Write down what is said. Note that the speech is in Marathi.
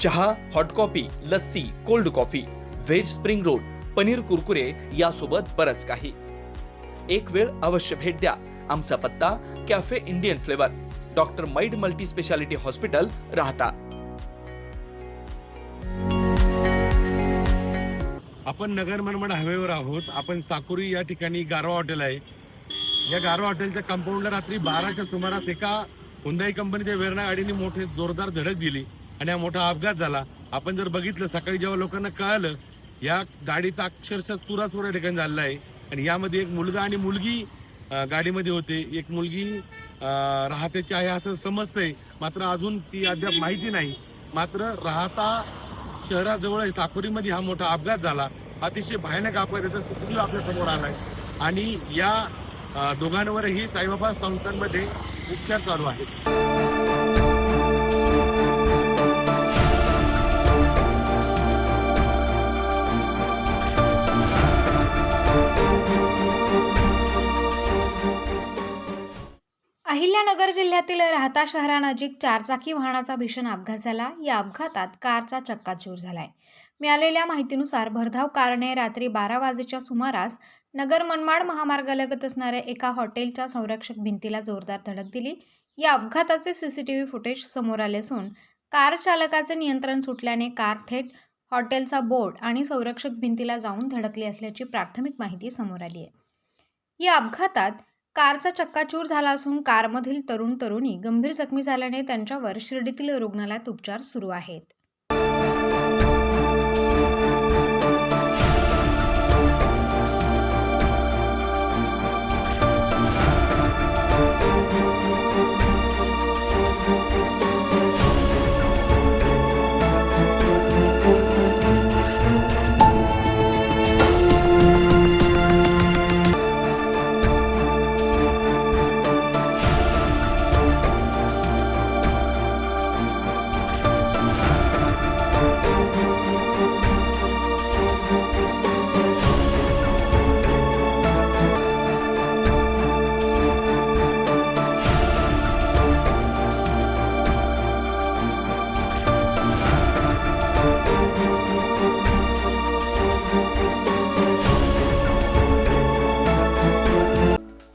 चहा hot coffee lassi cold coffee veg spring roll paneer Kurkure यासोबत बरंच काही. एक वेळ अवश्य भेट द्या. आमचा पत्ता कॅफे इंडियन फ्लेवर डॉक्टर मैड मल्टी स्पेशालिटी हॉस्पिटल राहता. आपण नगर मनमाड हायवेवर आहोत. आपण साकुरी या ठिकाणी गारवा हॉटेल आहे. या गारवा हॉटेलच्या कंपाऊंडला रात्री बाराच्या सुमारास एका हुंदाई कंपनीच्या वेरणा गाडीने मोठे जोरदार धडक दिली. आणि हा मोठा अपघात झाला. आपण जर बघितलं सकाळी जेव्हा लोकांना कळालं या गाडीचा अक्षरशः चुराचुरा ठिकाणी झालेला आहे. आणि यामध्ये एक मुलगा आणि मुलगी गाडीमध्ये होते. एक मुलगी राहत्याची आहे असं समजतंय. मात्र अजून ती अद्याप माहिती नाही. मात्र राहता शहराजवळ साकोरीमध्ये हा मोठा अपघात झाला. अतिशय भयानक अपघात याचा सीसीटीव्ही आपल्यासमोर आलाय. आणि या दोघांवरही साईबाबा संस्थांमध्ये उपचार चालू आहेत. अहिल्यानगर जिल्ह्यातील राहता शहरानजीक चारचाकी वाहनाचा भीषण अपघात झाला. या अपघातात कारचा चक्काचूर झालाय. मिळालेल्या माहितीनुसार भरधाव कारने रात्री बारा वाजेच्या सुमारास नगर मनमाड महामार्गालगत असणाऱ्या एका हॉटेलच्या संरक्षक भिंतीला जोरदार धडक दिली. या अपघाताचे सीसीटीव्ही फुटेज समोर आले असून कार चालकाचे नियंत्रण सुटल्याने कार थेट हॉटेलचा बोर्ड आणि संरक्षक भिंतीला जाऊन धडकली असल्याची प्राथमिक माहिती समोर आली आहे. या अपघातात कारचा चक्काचूर झाला असून कारमधील तरुण तरुणी गंभीर जखमी झाल्याने त्यांच्यावर शिर्डीतील रुग्णालयात उपचार सुरू आहेत.